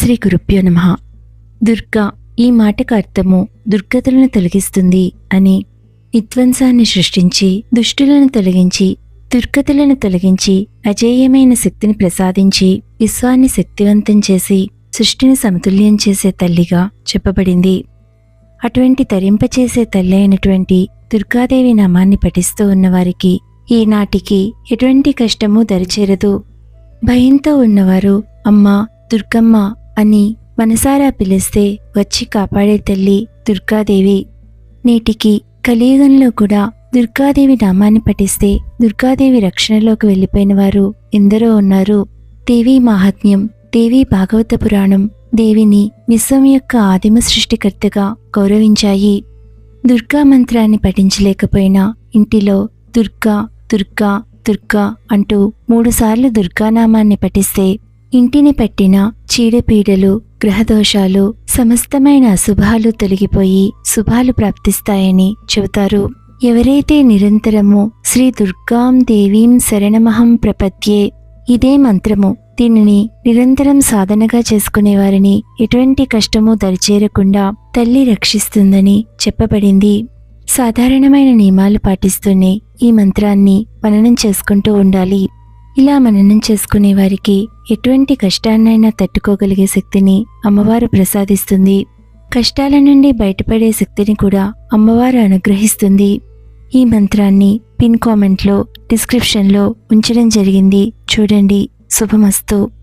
శ్రీ గురుభ్యో నమ. దుర్గా ఈ మాటకు అర్థము దుర్గతులను తొలగిస్తుంది అని. విధ్వంసాన్ని సృష్టించి దుష్టులను తొలగించి దుర్గతులను తొలగించి అజేయమైన శక్తిని ప్రసాదించి విశ్వాన్ని శక్తివంతం చేసి సృష్టిని సమతుల్యం చేసే తల్లిగా చెప్పబడింది. అటువంటి తరింపచేసే తల్లి అయినటువంటి దుర్గాదేవి నామాన్ని పఠిస్తూ ఉన్నవారికి ఈనాటికి ఎటువంటి కష్టమూ దరిచేరదు. భయంతో ఉన్నవారు అమ్మ దుర్గమ్మ అని మనసారా పిలిస్తే వచ్చి కాపాడే తల్లి దుర్గాదేవి. నేటికి కలియుగంలో కూడా దుర్గాదేవి నామాన్ని పఠిస్తే దుర్గాదేవి రక్షణలోకి వెళ్ళిపోయిన వారు ఎందరో ఉన్నారు. దేవీ మహాత్మ్యం దేవీ భాగవత పురాణం దేవిని విశ్వం యొక్క ఆదిమ సృష్టికర్తగా గౌరవించాయి. దుర్గా మంత్రాన్ని పఠించలేకపోయినా ఇంటిలో దుర్గా దుర్గా దుర్గా అంటూ మూడుసార్లు దుర్గానామాన్ని పఠిస్తే ఇంటిని పట్టిన చీడపీడలు గ్రహదోషాలు సమస్తమైన అశుభాలు తొలగిపోయి శుభాలు ప్రాప్తిస్తాయని చెబుతారు. ఎవరైతే నిరంతరము శ్రీ దుర్గాం దేవీం శరణమహం ప్రపద్యే ఇదే మంత్రము. దీనిని నిరంతరం సాధనగా చేసుకునేవారిని ఎటువంటి కష్టము దరిచేరకుండా తల్లి రక్షిస్తుందని చెప్పబడింది. సాధారణమైన నియమాలు పాటిస్తూనే ఈ మంత్రాన్ని మననం చేసుకుంటూ ఉండాలి. ఇలా మననం చేసుకునే వారికి ఎటువంటి కష్టాన్నైనా తట్టుకోగలిగే శక్తిని అమ్మవారు ప్రసాదిస్తుంది. కష్టాల నుండి బయటపడే శక్తిని కూడా అమ్మవారు అనుగ్రహిస్తుంది. ఈ మంత్రాన్ని పిన్ కామెంట్లో డిస్క్రిప్షన్లో ఉంచడం జరిగింది. చూడండి. శుభమస్తు.